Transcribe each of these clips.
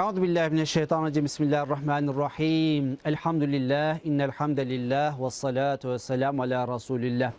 Euzu billahi mineşşeytanirracim. Bismillahirrahmanirrahim. Elhamdülillah, innel hamdelillah ve salatu ve selam ala Resulillah.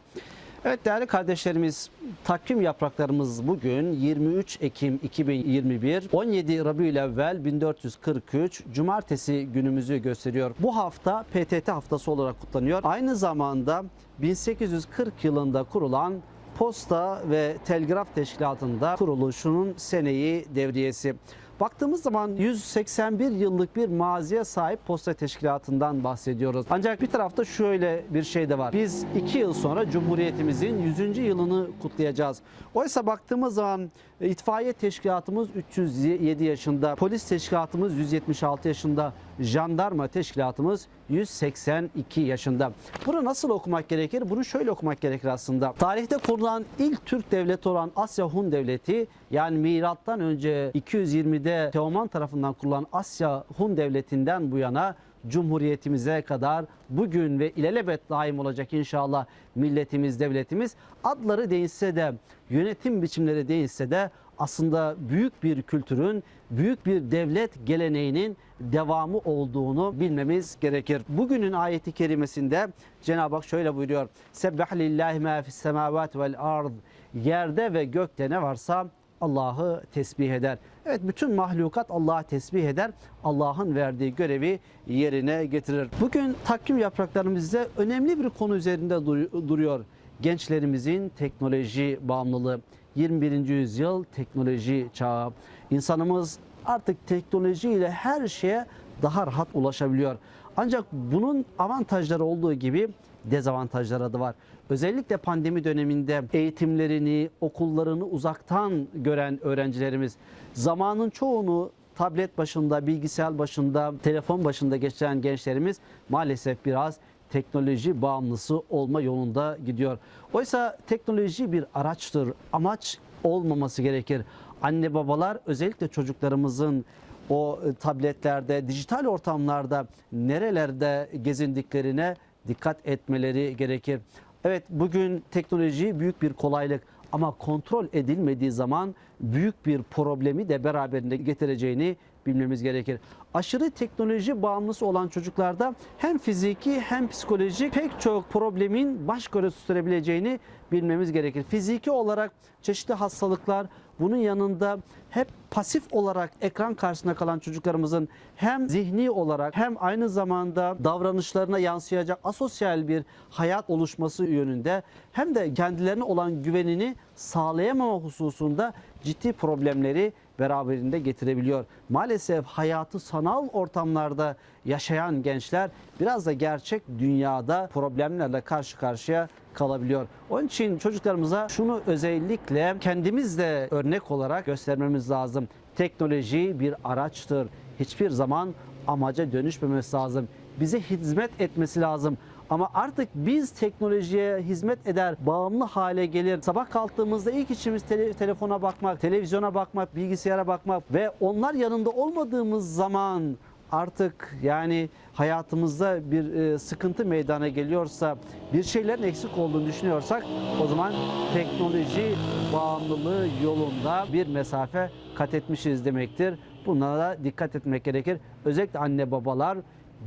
Evet değerli kardeşlerimiz, takvim yapraklarımız bugün 23 Ekim 2021, 17 Rabiülevvel 1443 Cumartesi günümüzü gösteriyor. Bu hafta PTT haftası olarak kutlanıyor. Aynı zamanda 1840 yılında kurulan Posta ve Telgraf Teşkilatı'nda kuruluşunun seneyi devriyesi. Baktığımız zaman 181 yıllık bir maziye sahip posta teşkilatından bahsediyoruz. Ancak bir tarafta şöyle bir şey de var. Biz 2 yıl sonra Cumhuriyetimizin 100. yılını kutlayacağız. Oysa baktığımız zaman e, itfaiye teşkilatımız 307 yaşında, polis teşkilatımız 176 yaşında, jandarma teşkilatımız 182 yaşında. Bunu nasıl okumak gerekir? Bunu şöyle okumak gerekir aslında. Tarihte kurulan ilk Türk devleti olan Asya Hun Devleti yani milattan önce 220'de Teoman tarafından kurulan Asya Hun Devleti'nden bu yana Cumhuriyetimize kadar bugün ve ilelebet daim olacak inşallah milletimiz, devletimiz adları değişse de yönetim biçimleri değişse de aslında büyük bir kültürün, büyük bir devlet geleneğinin devamı olduğunu bilmemiz gerekir. Bugünün ayeti kerimesinde Cenab-ı Hak şöyle buyuruyor. Sebbah lillahi ma fis semavat vel ard. Yerde ve gökte ne varsa Allah'ı tesbih eder. Evet bütün mahlukat Allah'ı tesbih eder. Allah'ın verdiği görevi yerine getirir. Bugün takvim yapraklarımızda önemli bir konu üzerinde duruyor. Gençlerimizin teknoloji bağımlılığı. 21. yüzyıl teknoloji çağı. İnsanımız artık teknolojiyle her şeye daha rahat ulaşabiliyor. Ancak bunun avantajları olduğu gibi dezavantajları da var. Özellikle pandemi döneminde eğitimlerini, okullarını uzaktan gören öğrencilerimiz zamanın çoğunu tablet başında, bilgisayar başında, telefon başında geçiren gençlerimiz maalesef biraz teknoloji bağımlısı olma yolunda gidiyor. Oysa teknoloji bir araçtır, amaç olmaması gerekir. Anne babalar özellikle çocuklarımızın o tabletlerde, dijital ortamlarda nerelerde gezindiklerine dikkat etmeleri gerekir. Evet bugün teknoloji büyük bir kolaylık ama kontrol edilmediği zaman büyük bir problemi de beraberinde getireceğini bilmemiz gerekir. Aşırı teknoloji bağımlısı olan çocuklarda hem fiziki hem psikolojik pek çok problemin baş göre tutturabileceğini bilmemiz gerekir. Fiziki olarak çeşitli hastalıklar, bunun yanında hep pasif olarak ekran karşısında kalan çocuklarımızın hem zihni olarak hem aynı zamanda davranışlarına yansıyacak asosyal bir hayat oluşması yönünde hem de kendilerine olan güvenini sağlayamama hususunda ciddi problemleri beraberinde getirebiliyor. Maalesef hayatı sanal ortamlarda yaşayan gençler biraz da gerçek dünyada problemlerle karşı karşıya kalabiliyor. Onun için çocuklarımıza şunu özellikle kendimiz de örnek olarak göstermemiz lazım. Teknoloji bir araçtır. Hiçbir zaman amaca dönüşmemesi lazım. Bize hizmet etmesi lazım. Ama artık biz teknolojiye hizmet eder, bağımlı hale gelir. Sabah kalktığımızda ilk işimiz tele, telefona bakmak, televizyona bakmak, bilgisayara bakmak ve onlar yanında olmadığımız zaman artık yani hayatımızda bir e, sıkıntı meydana geliyorsa, bir şeylerin eksik olduğunu düşünüyorsak o zaman teknoloji bağımlılığı yolunda bir mesafe kat etmişiz demektir. Bunlara dikkat etmek gerekir. Özellikle anne babalar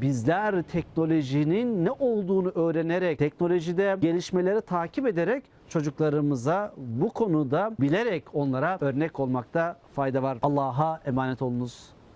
bizler teknolojinin ne olduğunu öğrenerek, teknolojide gelişmeleri takip ederek çocuklarımıza bu konuda bilerek onlara örnek olmakta fayda var. Allah'a emanet olunuz.